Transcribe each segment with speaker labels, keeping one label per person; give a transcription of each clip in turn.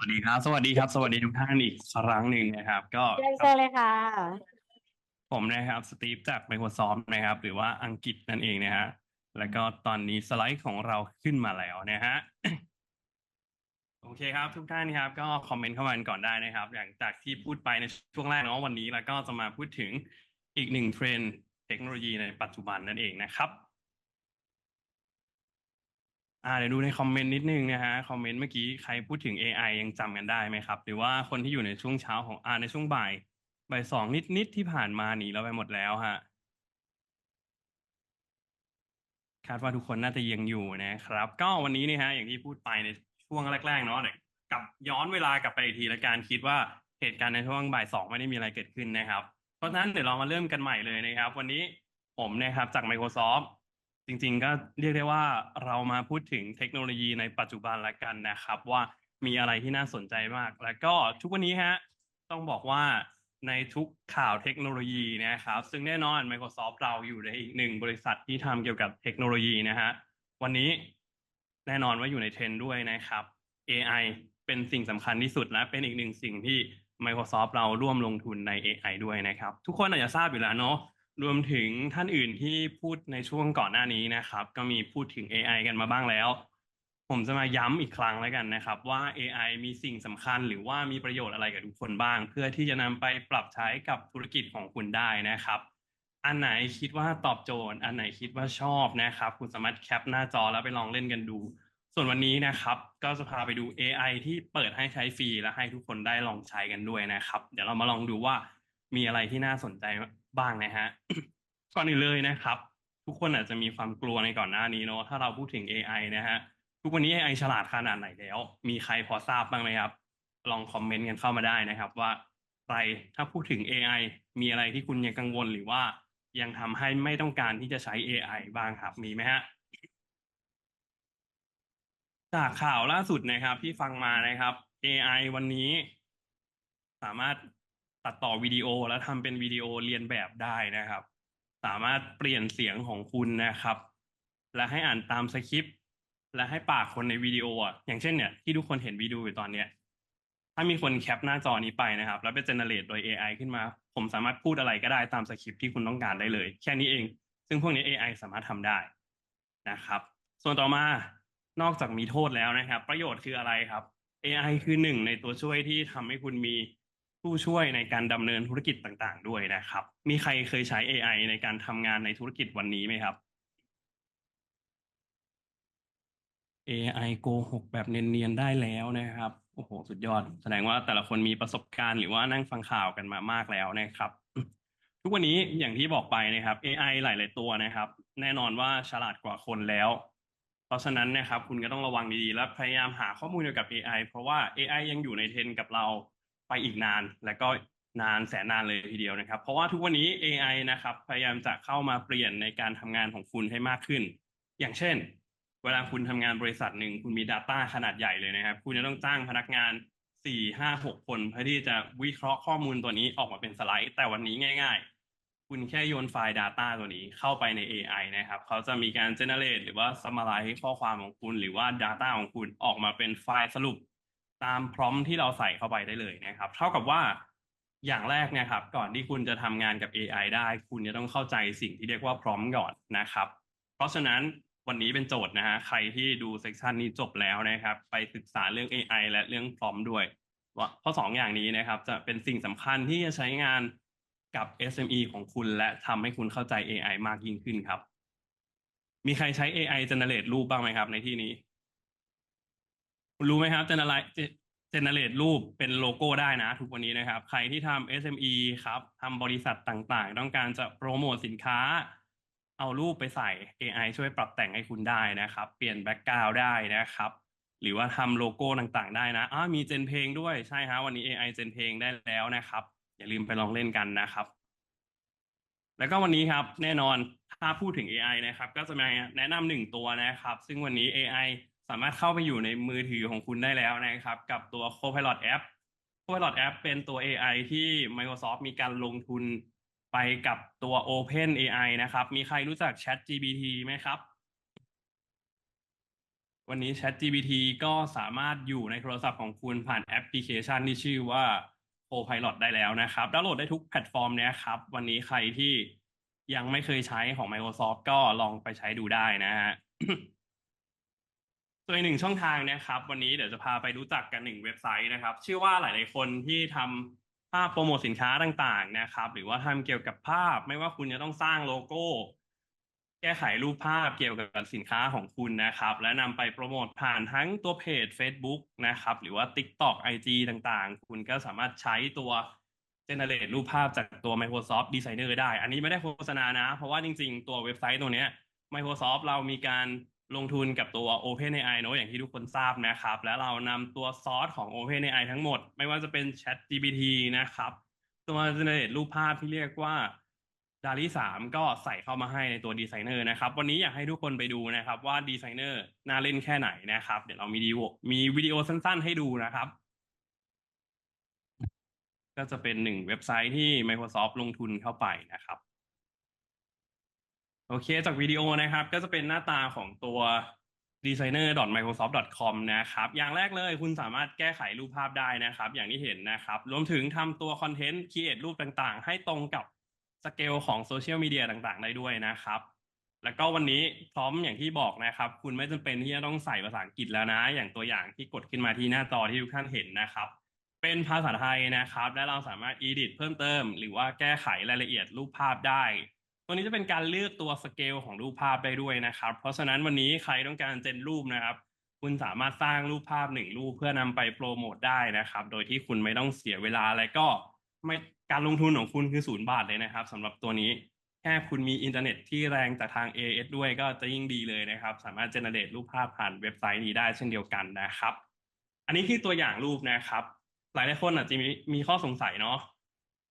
Speaker 1: สวัสดีครับ สวัสดีครับ สวัสดีทุกท่านอีกครั้งหนึ่งนะครับ ก็
Speaker 2: เชิญเชิญเลยค่ะ
Speaker 1: ผมนะครับสตีฟจาก Microsoft นะครับ หรือว่าอังกฤษนั่นเองนะฮะ แล้วก็ตอนนี้สไลด์ของเราขึ้นมาแล้วนะฮะ โอเคครับทุกท่านครับ ก็คอมเมนต์เข้ามากันก่อนได้นะครับ หลังจากที่พูดไปในช่วงแรกเนาะวันนี้ แล้วก็จะมาพูดถึงอีกหนึ่งเทรนด์เทคโนโลยีในปัจจุบันนั่นเองนะครับ อ่าเดี๋ยวดูในคอมเมนต์นิดนึงนะฮะคอมเมนต์เมื่อกี้ใครพูดถึง AI ยังจำกันได้ไหมครับ หรือว่าคนที่อยู่ในช่วงเช้าของอ่าในช่วงบ่ายบ่ายสองนิดๆที่ผ่านมาหนีเราไปหมดแล้วฮะคาดว่าทุกคนน่าจะยังอยู่นะครับ ก็วันนี้นี่ฮะอย่างที่พูดไปในช่วงแรกๆเนาะเดี๋ยวกลับย้อนเวลากลับไปอีกทีละการคิดว่าเหตุการณ์ในช่วงบ่ายสองไม่ได้มีอะไรเกิดขึ้นนะครับ เพราะฉะนั้นเดี๋ยวเรามาเริ่มกันใหม่เลยนะครับ วันนี้ผมนะครับจาก Microsoft จริงๆก็เรียกได้ว่าเรามาพูดถึงเทคโนโลยีในปัจจุบันละกันนะครับ ว่ามีอะไรที่น่าสนใจมาก แล้วก็ทุกวันนี้ฮะต้องบอกว่าในทุกข่าวเทคโนโลยีนะครับ ซึ่งแน่นอน Microsoft เราอยู่ในอีกหนึ่งบริษัทที่ทำเกี่ยวกับเทคโนโลยีนะฮะวันนี้แน่นอนว่าอยู่ในเทรนด์ด้วยนะครับ AI เป็นสิ่งสำคัญที่สุดและเป็นอีกหนึ่งสิ่งที่ Microsoft เราร่วมลงทุนใน AI ด้วยนะครับ ทุกคนอาจจะทราบอยู่แล้วเนาะ รวมถึงท่านอื่นที่พูดในช่วงก่อนหน้านี้นะครับ ก็มีพูดถึง AI กันมาบ้างแล้ว ผมจะมาย้ำอีกครั้งแล้วกันนะครับ ว่า AI มีสิ่งสำคัญหรือว่ามีประโยชน์อะไรกับทุกคนบ้าง เพื่อที่จะนำไปปรับใช้กับธุรกิจของคุณได้นะครับ อันไหนคิดว่าตอบโจทย์ อันไหนคิดว่าชอบนะครับ คุณสามารถแคปหน้าจอแล้วไปลองเล่นกันดู ส่วนวันนี้นะครับ ก็จะพาไปดู AI ที่เปิดให้ใช้ฟรีและให้ทุกคนได้ลองใช้กันด้วยนะครับ เดี๋ยวเรามาลองดูว่ามีอะไรที่น่าสนใจ บ้างนะฮะก่อนอื่นเลยนะครับ ทุกคนอาจจะมีความกลัวในก่อนหน้านี้เนอะถ้าเราพูดถึง AI นะฮะทุกวันนี้ AI ฉลาดขนาดไหนแล้ว มีใครพอทราบบ้างไหมครับ ลองคอมเมนต์กันเข้ามาได้นะครับ ว่าใครถ้าพูดถึง AI มีอะไรที่คุณยังกังวลหรือว่ายังทำให้ไม่ต้องการที่จะใช้ AI บ้างครับ มีไหมฮะจากข่าวล่าสุดนะครับที่ฟังมานะครับ AI วันนี้ สามารถ ตัดต่อวิดีโอแล้วทำเป็นวิดีโอเรียนแบบได้นะครับ สามารถเปลี่ยนเสียงของคุณนะครับ และให้อ่านตามสคริปต์และให้ปากคนในวิดีโออะอย่างเช่นเนี่ยที่ทุกคนเห็นวิดีโออยู่ตอนเนี้ยถ้ามีคนแคปหน้าจอนี้ไปนะครับ แล้วไปเจเนเรตโดย AI ขึ้นมา ผมสามารถพูดอะไรก็ได้ตามสคริปต์ที่คุณต้องการได้เลย แค่นี้เอง ซึ่งพวกนี้ AI สามารถทำได้นะครับ ส่วนต่อมานอกจากมีโทษแล้วนะครับ ประโยชน์คืออะไรครับ AI คือหนึ่งในตัวช่วยที่ทำให้คุณมี ผู้ช่วยในการดำเนินธุรกิจต่างๆ ด้วยนะครับ มีใครเคยใช้ AI ในการทำงานในธุรกิจวันนี้ไหมครับ AI โกหกแบบเนียนๆได้แล้วนะครับ โอ้โห สุดยอด แสดงว่าแต่ละคนมีประสบการณ์หรือว่านั่งฟังข่าวกันมามากแล้วนะครับ ทุกวันนี้อย่างที่บอกไปนะครับ AI หลาย ๆ ตัวนะครับ แน่นอนว่าฉลาดกว่าคนแล้ว เพราะฉะนั้นนะครับ คุณก็ต้องระวังดีๆ และพยายามหาข้อมูลเกี่ยวกับ AI เพราะว่า AI ยังอยู่ในเทรนกับเรา ไปอีกนาน และก็นานแสนนานเลยทีเดียวนะครับ เพราะว่าทุกวันนี้ AI นะครับ พยายามจะเข้ามาเปลี่ยนในการทำงานของคุณให้มากขึ้น อย่างเช่น เวลาคุณทำงานบริษัทหนึ่งคุณมี Data ขนาดใหญ่เลยนะครับ คุณจะต้องจ้างพนักงานสี่ห้าหกคนเพื่อที่จะวิเคราะห์ข้อมูลตัวนี้ออกมาเป็นสไลด์ แต่วันนี้ง่าย ๆ คุณแค่โยนไฟล์ Data ตัวนี้เข้าไปใน AI นะครับ เขาจะมีการ generate หรือว่า summarize ข้อความของคุณ หรือว่า Data ของคุณออกมาเป็นไฟล์สรุป ตามพร้อมที่เราใส่เข้าไปได้เลยนะครับ เท่ากับว่าอย่างแรกเนะครับ ก่อนที่คุณจะทำงานกับ AI ได้ คุณจะต้องเข้าใจสิ่งที่เรียกว่าพร้อมก่อนนะครับ เพราะฉะนั้นวันนี้เป็นโจทย์นะฮะใครที่ดูเซสชันนี้จบแล้วนะครับ ไปศึกษาเรื่อง AI และเรื่องพร้อมด้วยว่าเพราะสองอย่างนี้นะครับ จะเป็นสิ่งสำคัญที่จะใช้งานกับ SME ของคุณและทำให้คุณเข้าใจ AI มากยิ่งขึ้นครับ มีใครใช้ AI generate รูปบ้างไหมครับในที่นี้ รู้ไหมครับ generate generate รูปเป็นโลโก้ได้นะ ทุกวันนี้นะครับ ใครที่ทำ SME ครับทำบริษัทต่างๆ ต้องการจะโปรโมทสินค้า เอารูปไปใส่ AI ช่วยปรับแต่งให้คุณได้นะครับ เปลี่ยนแบ็กกราวด์ได้นะครับ หรือว่าทำโลโก้ต่างๆ ได้นะอ้ามีเจนเพลงด้วยใช่ฮะวันนี้ AI เจนเพลงได้แล้วนะครับ อย่าลืมไปลองเล่นกันนะครับ แล้วก็วันนี้ครับแน่นอนถ้าพูดถึง AI นะครับ ก็จะมาแนะนำหนึ่งตัวนะครับ ซึ่งวันนี้ AI สามารถเข้าไปอยู่ในมือถือของคุณได้แล้วนะครับ กับตัว Copilot App Copilot App เป็นตัว AI ที่ Microsoft มีการลงทุนไปกับตัว Open AI นะครับ มีใครรู้จัก Chat GPT ไหมครับ วันนี้ ChatGPT ก็สามารถอยู่ในโทรศัพท์ของคุณผ่านแอปพลิเคชันที่ชื่อว่า Copilot ได้แล้วนะครับดาวน์โหลดได้ทุกแพลตฟอร์มเนี้ยครับ วันนี้ใครที่ยังไม่เคยใช้ของ Microsoft ก็ลองไปใช้ดูได้นะฮะ ส่วนอีกหนึ่งช่องทางนะครับ วันนี้เดี๋ยวจะพาไปรู้จักกันหนึ่งเว็บไซต์นะครับ ชื่อว่าหลาย ๆ คนที่ทำภาพโปรโมทสินค้าต่างๆนะครับ หรือว่าทำเกี่ยวกับภาพ ไม่ว่าคุณจะต้องสร้างโลโก้ แก้ไขรูปภาพเกี่ยวกับสินค้าของคุณนะครับ และนำไปโปรโมทผ่านทั้งตัวเพจ Facebook นะครับ หรือว่า TikTok IG ต่างๆ คุณก็สามารถใช้ตัว generate รูปภาพจากตัว Microsoft Designer ได้ อันนี้ไม่ได้โฆษณานะ เพราะว่าจริง ๆ ตัวเว็บไซต์ตัวเนี้ย Microsoft เรามีการ ลงทุนกับตัว OpenAI เนอะอย่างที่ทุกคนทราบนะครับ แล้วเรานำตัวซอสของ OpenAI ทั้งหมด ไม่ว่าจะเป็น ChatGPT นะครับ ตัว generate รูปภาพที่เรียกว่าดาลีสามก็ใส่เข้ามาให้ในตัวดีไซเนอร์นะครับ วันนี้อยากให้ทุกคนไปดูนะครับว่าดีไซเนอร์น่าเล่นแค่ไหนนะครับ เดี๋ยวเรามีดีโอมีวิดีโอสั้นๆ ให้ดูนะครับ ก็จะเป็นหนึ่งเว็บไซต์ที่ Microsoft ลงทุนเข้าไปนะครับ โอเคจากวิดีโอนะครับ ก็จะเป็นหน้าตาของตัว designer.microsoft.com นะครับ อย่างแรกเลยคุณสามารถแก้ไขรูปภาพได้นะครับ อย่างที่เห็นนะครับ รวมถึงทำตัวคอนเทนต์ create รูปต่างๆ ให้ตรงกับสเกลของโซเชียลมีเดียต่างๆ ได้ด้วยนะครับ แล้วก็วันนี้พร้อมอย่างที่บอกนะครับ คุณไม่จำเป็นที่จะต้องใส่ภาษาอังกฤษแล้วนะ อย่างตัวอย่างที่กดขึ้นมาที่หน้าจอที่ทุกท่านเห็นนะครับ เป็นภาษาไทยนะครับ และเราสามารถ edit เพิ่มเติม หรือว่าแก้ไขรายละเอียดรูปภาพได้ ตัวนี้จะเป็นการเลือกตัวสเกลของรูปภาพได้ด้วยนะครับ เพราะฉะนั้นวันนี้ใครต้องการเจนรูปนะครับ คุณสามารถสร้างรูปภาพหนึ่งรูปเพื่อนำไปโปรโมทได้นะครับ โดยที่คุณไม่ต้องเสียเวลาและก็ไม่การลงทุนของคุณคือศูนย์บาทเลยนะครับสำหรับตัวนี้แค่คุณมีอินเทอร์เน็ตที่แรงจากทาง AS ด้วยก็จะยิ่งดีเลยนะครับ สามารถเจเนเรตรูปภาพผ่านเว็บไซต์นี้ได้เช่นเดียวกันนะครับ อันนี้คือตัวอย่างรูปนะครับ หลายหลายคนอาจจะมีมีข้อสงสัยเนาะ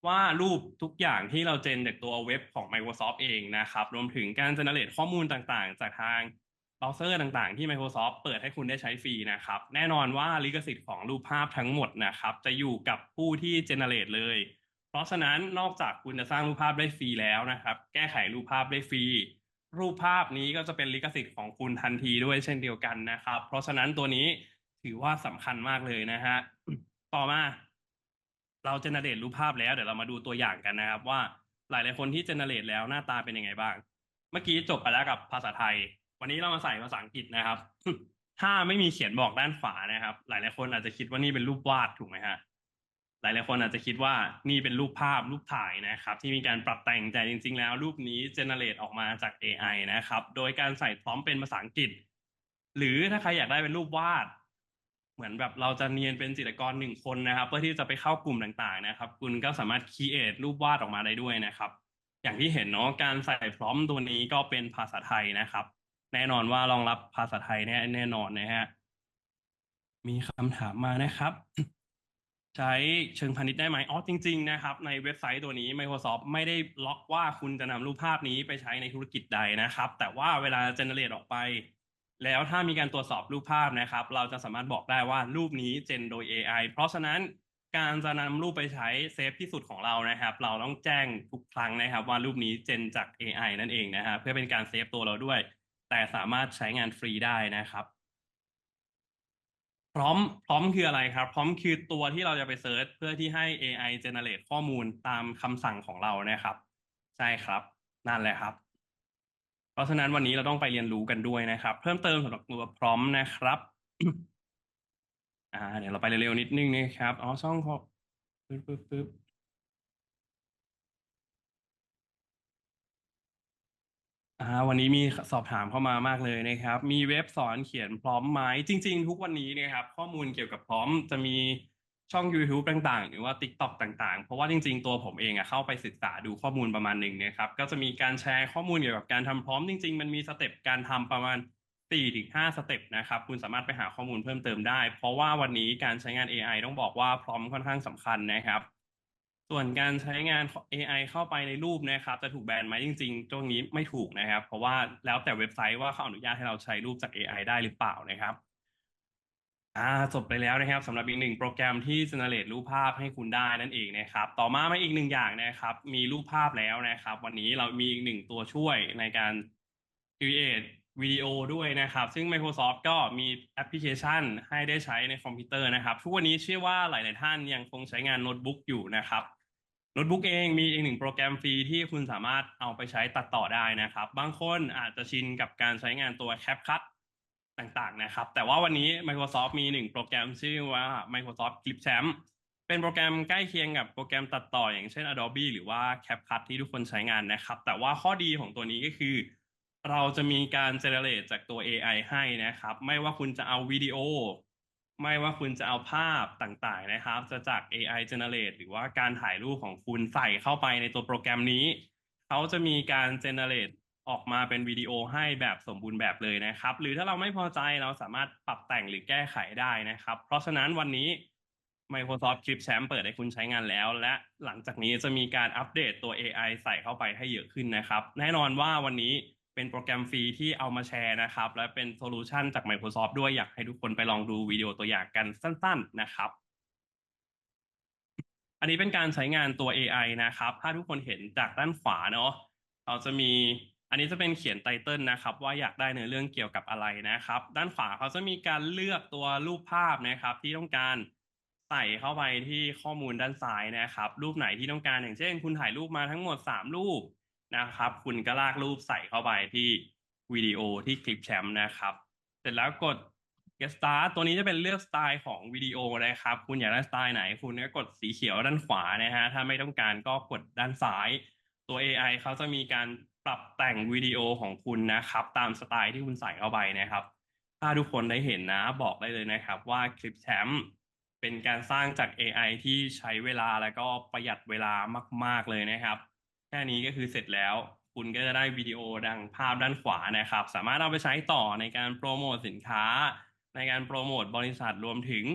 Speaker 1: ว่ารูปทุกอย่างที่เราเจนจากตัวเว็บของ Microsoft เองนะครับ รวมถึงการเจเนเรตข้อมูลต่างๆ จากทางเบราว์เซอร์ต่างๆ ที่ Microsoft เปิดให้คุณได้ใช้ฟรีนะครับ แน่นอนว่าลิขสิทธิ์ของรูปภาพทั้งหมดนะครับ จะอยู่กับผู้ที่เจเนเรตเลย เพราะฉะนั้นนอกจากคุณจะสร้างรูปภาพได้ฟรีแล้วนะครับ แก้ไขรูปภาพได้ฟรี รูปภาพนี้ก็จะเป็นลิขสิทธิ์ของคุณทันทีด้วยเช่นเดียวกันนะครับ เพราะฉะนั้นตัวนี้ถือว่าสำคัญมากเลยนะฮะต่อมา เราเจเนเรตรูปภาพแล้วเดี๋ยวเรามาดูตัวอย่างกันนะครับ ว่าหลายๆคนที่เจเนเรตแล้วหน้าตาเป็นยังไงบ้าง เมื่อกี้จบไปแล้วกับภาษาไทย วันนี้เรามาใส่ภาษาอังกฤษนะครับ ถ้าไม่มีเขียนบอกด้านขวานะครับ หลายๆคนอาจจะคิดว่านี่เป็นรูปวาดถูกไหมฮะหลายๆคนอาจจะคิดว่านี่เป็นรูปภาพรูปถ่ายนะครับ ที่มีการปรับแต่งแต่จริง ๆ แล้ว รูปนี้เจเนเรตออกมาจาก AI นะครับ โดยการใส่พร้อมเป็นภาษาอังกฤษ หรือถ้าใครอยากได้เป็นรูปวาด เหมือนแบบเราจะเนียนเป็นจิตรกรหนึ่งคนนะครับ เพื่อที่จะไปเข้ากลุ่มต่างๆนะครับ คุณก็สามารถคีเอทรูปวาดออกมาได้ด้วยนะครับ อย่างที่เห็นเนาะการใส่พร้อมตัวนี้ก็เป็นภาษาไทยนะครับ แน่นอนว่ารองรับภาษาไทยแน่แน่นอนนะฮะมีคำถามมานะครับ ใช้เชิงพาณิชย์ได้ไหมอ๋อจริง ๆ นะครับ ในเว็บไซต์ตัวนี้ Microsoft ไม่ได้ล็อกว่าคุณจะนำรูปภาพนี้ไปใช้ในธุรกิจใดนะครับ แต่ว่าเวลาเจเนเรตออกไป แล้วถ้ามีการตรวจสอบรูปภาพนะครับ เราจะสามารถบอกได้ว่ารูปนี้เจนโดย AI เพราะฉะนั้นการจะนำรูปไปใช้เซฟที่สุดของเรานะครับ เราต้องแจ้งทุกครั้งนะครับ ว่ารูปนี้เจนจาก AI นั่นเองนะฮะเพื่อเป็นการเซฟตัวเราด้วย แต่สามารถใช้งานฟรีได้นะครับ พร้อมพร้อมคืออะไรครับ พร้อมคือตัวที่เราจะไปเซิร์ชเพื่อที่ให้ AI generate ข้อมูลตามคำสั่งของเรานะครับ ใช่ครับ นั่นแหละครับ เพราะฉะนั้นวันนี้เราต้องไปเรียนรู้กันด้วยนะครับ เพิ่มเติมสำหรับตัวพร้อมนะครับอ่าเดี๋ยวเราไปเร็วๆนิดนึงนะครับอ๋อช่องขอปึ๊บปึ๊บปึ๊บอ่าวันนี้มีสอบถามเข้ามามากเลยนะครับ มีเว็บสอนเขียนพร้อมไหมจริง ๆ ทุกวันนี้เนะครับ ข้อมูลเกี่ยวกับพร้อมจะมี ช่อง YouTube ต่างๆ หรือว่า TikTok ต่างๆ เพราะว่าจริง ๆ ตัวผมเองอะเข้าไปศึกษาดูข้อมูลประมาณหนึ่งนะครับก็จะมีการแชร์ข้อมูลเกี่ยวกับการทำพร้อมจริง ๆ มันมีสเต็ปการทำประมาณ4ถึง5สเต็ปนะครับคุณสามารถไปหาข้อมูลเพิ่มเติมได้ เพราะว่าวันนี้การใช้งาน AI ต้องบอกว่าพร้อมค่อนข้างสำคัญนะครับ ส่วนการใช้งาน AI เข้าไปในรูปนะครับ จะถูกแบนไหมจริงๆ ตรงนี้ไม่ถูกนะครับ เพราะว่าแล้วแต่เว็บไซต์ว่าเขาอนุญาตให้เราใช้รูปจาก AI ได้หรือเปล่านะครับ อ่าจบไปแล้วนะครับสำหรับอีกหนึ่งโปรแกรมที่ generate รูปภาพให้คุณได้นั่นเองนะครับ ต่อมามาอีกหนึ่งอย่างนะครับ มีรูปภาพแล้วนะครับ วันนี้เรามีอีกหนึ่งตัวช่วยในการ create วิดีโอด้วยนะครับ ซึ่ง Microsoft ก็มีแอปพลิเคชันให้ได้ใช้ในคอมพิวเตอร์นะครับ ทุกวันนี้เชื่อว่าหลาย ๆ ท่านยังคงใช้งานโน้ตบุ๊กอยู่นะครับโน้ตบุ๊กเองมีอีกหนึ่งโปรแกรมฟรีที่คุณสามารถเอาไปใช้ตัดต่อได้นะครับ บางคนอาจจะชินกับการใช้งานตัว CapCut ต่างๆนะครับ แต่ว่าวันนี้ Microsoft มีหนึ่งโปรแกรมชื่อว่า Microsoft Clipchamp เป็นโปรแกรมใกล้เคียงกับโปรแกรมตัดต่ออย่างเช่น Adobe หรือว่า CapCut ที่ทุกคนใช้งานนะครับ แต่ว่าข้อดีของตัวนี้ก็คือ เราจะมีการ generate จากตัว AI ให้นะครับ ไม่ว่าคุณจะเอาวิดีโอ ไม่ว่าคุณจะเอาภาพต่างๆนะครับ จะจาก AI generate หรือว่าการถ่ายรูปของคุณใส่เข้าไปในตัวโปรแกรมนี้ เขาจะมีการ generate ออกมาเป็นวิดีโอให้แบบสมบูรณ์แบบเลยนะครับ หรือถ้าเราไม่พอใจเราสามารถปรับแต่งหรือแก้ไขได้นะครับ เพราะฉะนั้นวันนี้ Microsoft Clipchamp เปิดให้คุณใช้งานแล้ว และหลังจากนี้จะมีการอัปเดตตัว AI ใส่เข้าไปให้เยอะขึ้นนะครับ แน่นอนว่าวันนี้เป็นโปรแกรมฟรีที่เอามาแชร์นะครับ และเป็นโซลูชันจาก Microsoft ด้วยอยากให้ทุกคนไปลองดูวิดีโอตัวอย่างกันสั้น ๆ นะครับอันนี้เป็นการใช้งานตัว AI นะครับ ถ้าทุกคนเห็นจากด้านขวาเนาะเราจะมี อันนี้จะเป็นเขียนไตเติลนะครับ ว่าอยากได้เนื้อเรื่องเกี่ยวกับอะไรนะครับ ด้านขวาเขาจะมีการเลือกตัวรูปภาพนะครับ ที่ต้องการใส่เข้าไปที่ข้อมูลด้านซ้ายนะครับ รูปไหนที่ต้องการอย่างเช่น คุณถ่ายรูปมาทั้งหมด 3 รูปนะครับ คุณก็ลากรูปใส่เข้าไปที่วิดีโอที่คลิปแชมป์นะครับ เสร็จแล้วกด get start ตัวนี้จะเป็นเลือกสไตล์ของวิดีโอนะครับ คุณอยากได้สไตล์ไหน คุณก็กดสีเขียวด้านขวานะฮะถ้าไม่ต้องการก็กดด้านซ้าย ตัว AI เขาจะมีการ ปรับแต่งวิดีโอของคุณนะครับ ตามสไตล์ที่คุณใส่เข้าไปนะครับ ถ้าทุกคนได้เห็นนะบอกได้เลยนะครับ ว่าคลิปแชมป์เป็นการสร้างจาก AI ที่ใช้เวลาแล้วก็ประหยัดเวลามาก ๆเลยนะครับ แค่นี้ก็คือเสร็จแล้ว คุณก็จะได้วิดีโอดังภาพด้านขวานะครับ สามารถเอาไปใช้ต่อในการโปรโมทสินค้า ในการโปรโมทบริษัทรวมถึง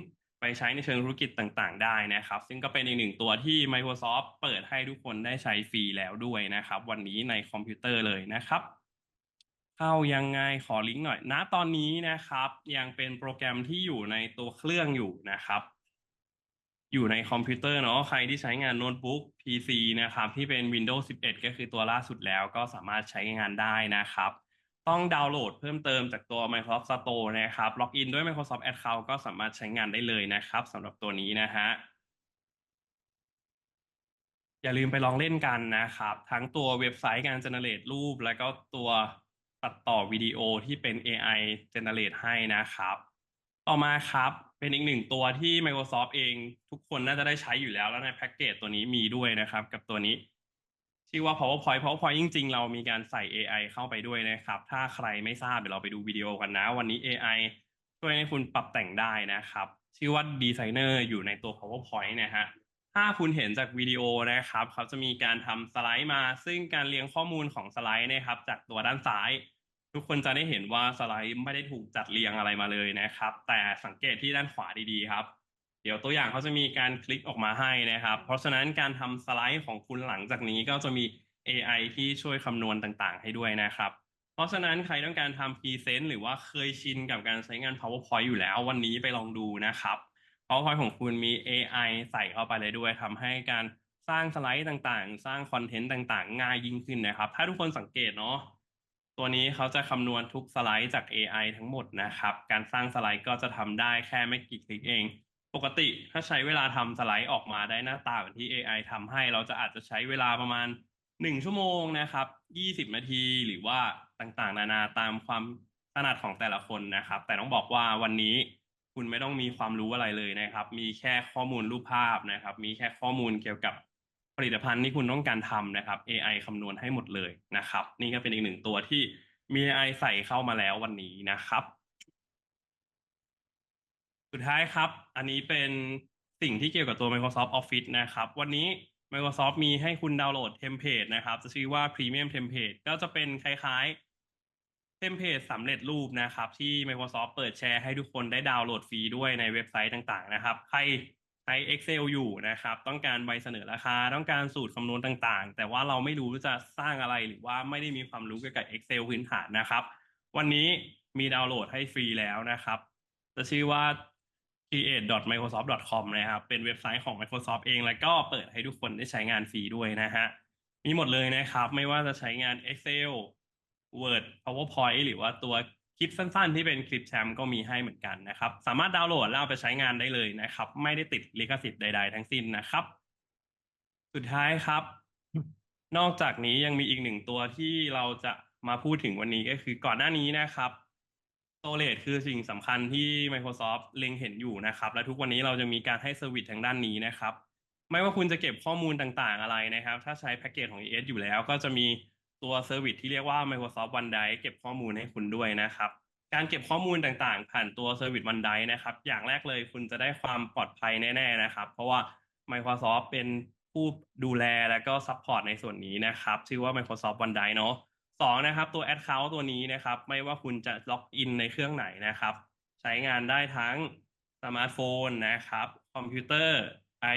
Speaker 1: ไปใช้ในเชิงธุรกิจต่างๆ ได้นะครับ ซึ่งก็เป็นอีกหนึ่งตัวที่ Microsoft เปิดให้ทุกคนได้ใช้ฟรีแล้วด้วยนะครับ วันนี้ในคอมพิวเตอร์เลยนะครับ เข้ายังไงขอลิงก์หน่อยณตอนนี้นะครับ ยังเป็นโปรแกรมที่อยู่ในตัวเครื่องอยู่นะครับอยู่ในคอมพิวเตอร์เนาะใครที่ใช้งานโน้ตบุ๊ก PC นะครับ ที่เป็น Windows 11 ก็คือตัวล่าสุดแล้วก็สามารถใช้งานได้นะครับ ต้องดาวน์โหลดเพิ่มเติมจากตัว Microsoft Store นะครับ ล็อกอินด้วย Microsoft Account ก็สามารถใช้งานได้เลยนะครับสำหรับตัวนี้นะฮะ อย่าลืมไปลองเล่นกันนะครับ ทั้งตัวเว็บไซต์การ generate รูป แล้วก็ตัวตัดต่อวิดีโอที่เป็น AI generate ให้นะครับ ต่อมาครับเป็นอีกหนึ่งตัวที่ Microsoft เอง ทุกคนน่าจะได้ใช้อยู่แล้วแล้วในแพ็กเกจตัวนี้มีด้วยนะครับ กับตัวนี้ ชื่อว่า PowerPoint PowerPoint จริง ๆ เรามีการใส่ AI เข้าไปด้วยนะครับ ถ้าใครไม่ทราบเดี๋ยวเราไปดูวิดีโอกันนะ วันนี้ AI ช่วยให้คุณปรับแต่งได้นะครับ ชื่อว่า Designer อยู่ในตัว PowerPoint นะฮะถ้าคุณเห็นจากวิดีโอนะครับเขาจะมีการทำสไลด์มา ซึ่งการเรียงข้อมูลของสไลด์นะครับ จากตัวด้านซ้าย ทุกคนจะได้เห็นว่าสไลด์ไม่ได้ถูกจัดเรียงอะไรมาเลยนะครับ แต่สังเกตที่ด้านขวาดีๆครับ เดี๋ยวตัวอย่างเขาจะมีการคลิกออกมาให้นะครับ เพราะฉะนั้นการทำสไลด์ของคุณหลังจากนี้ก็จะมี AI ที่ช่วยคำนวณต่างๆ ให้ด้วยนะครับ เพราะฉะนั้นใครต้องการทำพรีเซนต์หรือว่าเคยชินกับการใช้งาน PowerPoint อยู่แล้ววันนี้ไปลองดูนะครับ PowerPoint ของคุณมี AI ใส่เข้าไปเลยด้วยทำให้การสร้างสไลด์ต่างๆ สร้างคอนเทนต์ต่างๆ ง่ายยิ่งขึ้นนะครับ ถ้าทุกคนสังเกตเนาะตัวนี้เขาจะคำนวณทุกสไลด์จาก AI ทั้งหมดนะครับ การสร้างสไลด์ก็จะทำได้แค่ไม่กี่คลิกเอง ปกติถ้าใช้เวลาทำสไลด์ออกมาได้หน้าตาเหมือนที่ AI ทำให้เราจะอาจจะใช้เวลาประมาณ1ชั่วโมงนะครับ20นาทีหรือว่าต่างๆ นานาตามความถนัดของแต่ละคนนะครับ แต่ต้องบอกว่าวันนี้คุณไม่ต้องมีความรู้อะไรเลยนะครับ มีแค่ข้อมูลรูปภาพนะครับ มีแค่ข้อมูลเกี่ยวกับผลิตภัณฑ์ที่คุณต้องการทำนะครับ AI คำนวณให้หมดเลยนะครับ นี่ก็เป็นอีกหนึ่งตัวที่มี AI ใส่เข้ามาแล้ววันนี้นะครับ สุดท้ายครับ อันนี้เป็นสิ่งที่เกี่ยวกับตัว Microsoft Office นะครับ วันนี้ Microsoft มีให้คุณดาวน์โหลดเทมเพลตนะครับ จะชื่อว่า Premium Template ก็จะเป็นคล้ายๆ เทมเพลตสำเร็จรูปนะครับ ที่ Microsoft เปิดแชร์ให้ทุกคนได้ดาวน์โหลดฟรีด้วยในเว็บไซต์ต่างๆ นะครับ ใครใช้ Excel อยู่นะครับ ต้องการใบเสนอราคา ต้องการสูตรคำนวณต่างๆ แต่ว่าเราไม่รู้จะสร้างอะไรหรือว่าไม่ได้มีความรู้เกี่ยวกับ Excel พื้นฐานนะครับ วันนี้มีดาวน์โหลดให้ฟรีแล้วนะครับ จะชื่อว่า create.microsoft.com นะครับ เป็นเว็บไซต์ของ Microsoft เอง แล้วก็เปิดให้ทุกคนได้ใช้งานฟรีด้วยนะฮะ มีหมดเลยนะครับ ไม่ว่าจะใช้งาน Excel Word PowerPoint หรือว่าตัวคลิปสั้นๆ ที่เป็นคลิปแชมป์ก็มีให้เหมือนกันนะครับ สามารถดาวน์โหลดแล้วเอาไปใช้งานได้เลยนะครับ ไม่ได้ติดลิขสิทธิ์ใด ๆ ทั้งสิ้นนะครับ สุดท้ายครับ นอกจากนี้ยังมีอีกหนึ่งตัวที่เราจะมาพูดถึงวันนี้ก็คือก่อนหน้านี้นะครับ s t o r a g e คือสิ่งสำคัญที่ Microsoft เล็งเห็นอยู่นะครับ และทุกวันนี้เราจะมีการให้เซอร์วิสทางด้านนี้นะครับ ไม่ว่าคุณจะเก็บข้อมูลต่างๆอะไรนะครับ ถ้าใช้แพ็กเกจของ ES อยู่แล้ว ก็จะมีตัวเซอร์วิสที่เรียกว่า Microsoft OneDrive เก็บข้อมูลให้คุณด้วยนะครับ การเก็บข้อมูลต่างๆ ผ่านตัวเซอร์วิส OneDrive นะครับ อย่างแรกเลยคุณจะได้ความปลอดภัยแน่ๆนะครับ เพราะว่า Microsoft เป็นผู้ดูแลและก็ซัพพอร์ตในส่วนนี้นะครับ ชื่อว่า Microsoft OneDrive เนาะ สองนะครับตัว Account ตัวนี้นะครับ ไม่ว่าคุณจะล็อกอินในเครื่องไหนนะครับ ใช้งานได้ทั้งสมาร์ทโฟนนะครับ คอมพิวเตอร์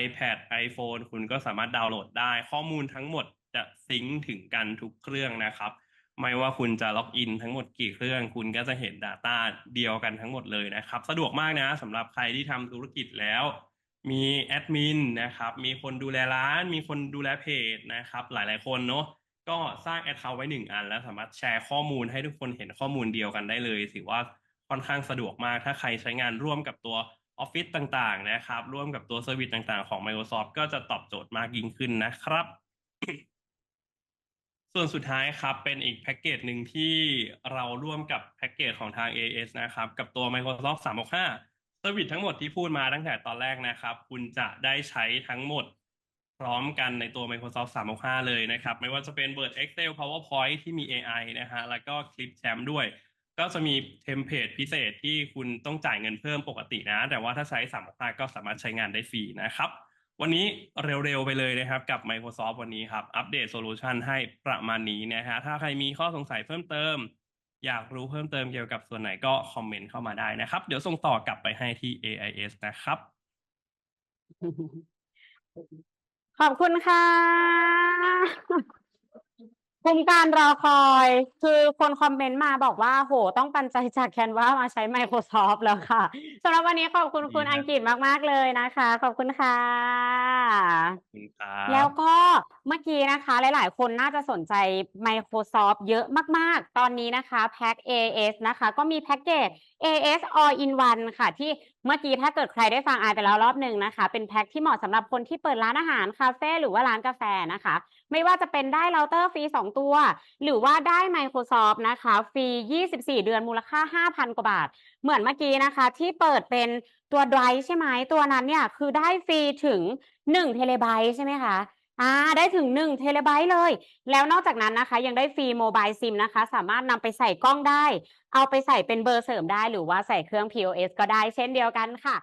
Speaker 1: iPad iPhone คุณก็สามารถดาวน์โหลดได้ ข้อมูลทั้งหมดจะซิงค์ถึงกันทุกเครื่องนะครับ ไม่ว่าคุณจะล็อกอินทั้งหมดกี่เครื่อง คุณก็จะเห็น Data เดียวกันทั้งหมดเลยนะครับ สะดวกมากนะสำหรับใครที่ทำธุรกิจแล้ว มีแอดมินนะครับ มีคนดูแลร้าน มีคนดูแลเพจนะครับ หลาย ๆ คนเนาะ ก็สร้างแอดเคาท์ไว้หนึ่งอัน แล้วสามารถแชร์ข้อมูลให้ทุกคนเห็นข้อมูลเดียวกันได้เลย ถือว่าค่อนข้างสะดวกมาก ถ้าใครใช้งานร่วมกับตัว Office ต่างๆ นะครับ ร่วมกับตัวเซอร์วิสต่างๆ ของ Microsoft ก็จะตอบโจทย์มากยิ่งขึ้นนะครับ ส่วนสุดท้ายครับ เป็นอีกแพ็กเกจหนึ่งที่เราร่วมกับแพ็กเกจของทาง AS นะครับ กับตัว Microsoft 365เซอร์วิสทั้งหมดที่พูดมาตั้งแต่ตอนแรกนะครับ คุณจะได้ใช้ทั้งหมด พร้อมกันในตัว Microsoft 365 เลยนะครับ ไม่ว่าจะเป็น Word Excel PowerPoint ที่มี AI นะฮะแล้วก็คลิปแชมป์ด้วย ก็จะมีเทมเพลตพิเศษที่คุณต้องจ่ายเงินเพิ่มปกตินะ แต่ว่าถ้าใช้365ก็สามารถใช้งานได้ฟรีนะครับ วันนี้เร็วๆไปเลยนะครับ กับ Microsoft วันนี้ครับ อัปเดตโซลูชันให้ประมาณนี้นะฮะถ้าใครมีข้อสงสัยเพิ่มเติม อยากรู้เพิ่มเติมเกี่ยวกับส่วนไหนก็คอมเมนต์เข้ามาได้นะครับ เดี๋ยวส่งต่อกลับไปให้ที่ AIS นะครับ
Speaker 2: ขอบคุณค่ะคุ้มการรอคอย คือคนคอมเมนต์มาบอกว่า โห ต้องปันใจจากแคนวามาใช้ Microsoft แล้วค่ะสำหรับวันนี้ขอบคุณ
Speaker 1: ดี
Speaker 2: คุณ
Speaker 1: ครับ
Speaker 2: อังกฤษมาก ๆ เลยนะคะ ขอบคุณค่ะ
Speaker 1: ขอบคุณครับ
Speaker 2: แล้วก็เมื่อกี้นะคะ หลาย ๆ คนน่าจะสนใจ Microsoft เยอะมาก ๆ ตอนนี้นะคะแพ็ก AS นะคะ ก็มีแพ็กเกจ AS All in One ค่ะ ที่ เมื่อกี้ถ้าเกิดใครได้ฟังอายไปแล้วรอบหนึ่งนะคะ เป็นแพ็กที่เหมาะสำหรับคนที่เปิดร้านอาหารคาเฟ่หรือว่าร้านกาแฟนะคะ ไม่ว่าจะเป็นได้เราเตอร์ฟรี 2 ตัว หรือว่าได้ Microsoft นะคะฟรี 24 เดือนมูลค่า 5,000 กว่าบาท เหมือนเมื่อกี้นะคะ ที่เปิดเป็นตัวไดรใช่ไหมตัวนั้นเนี่ยคือได้ฟรีถึง1เทเลไบต์ใช่ไหมคะ อ่าได้ถึง1เทเลไบต์เลย แล้วนอกจากนั้นนะคะ ยังได้ฟรีโมบายซิมนะคะ สามารถนำไปใส่กล้องได้ เอาไปใส่เป็นเบอร์เสริมได้ หรือว่าใส่เครื่อง POS ก็ได้เช่นเดียวกันค่ะ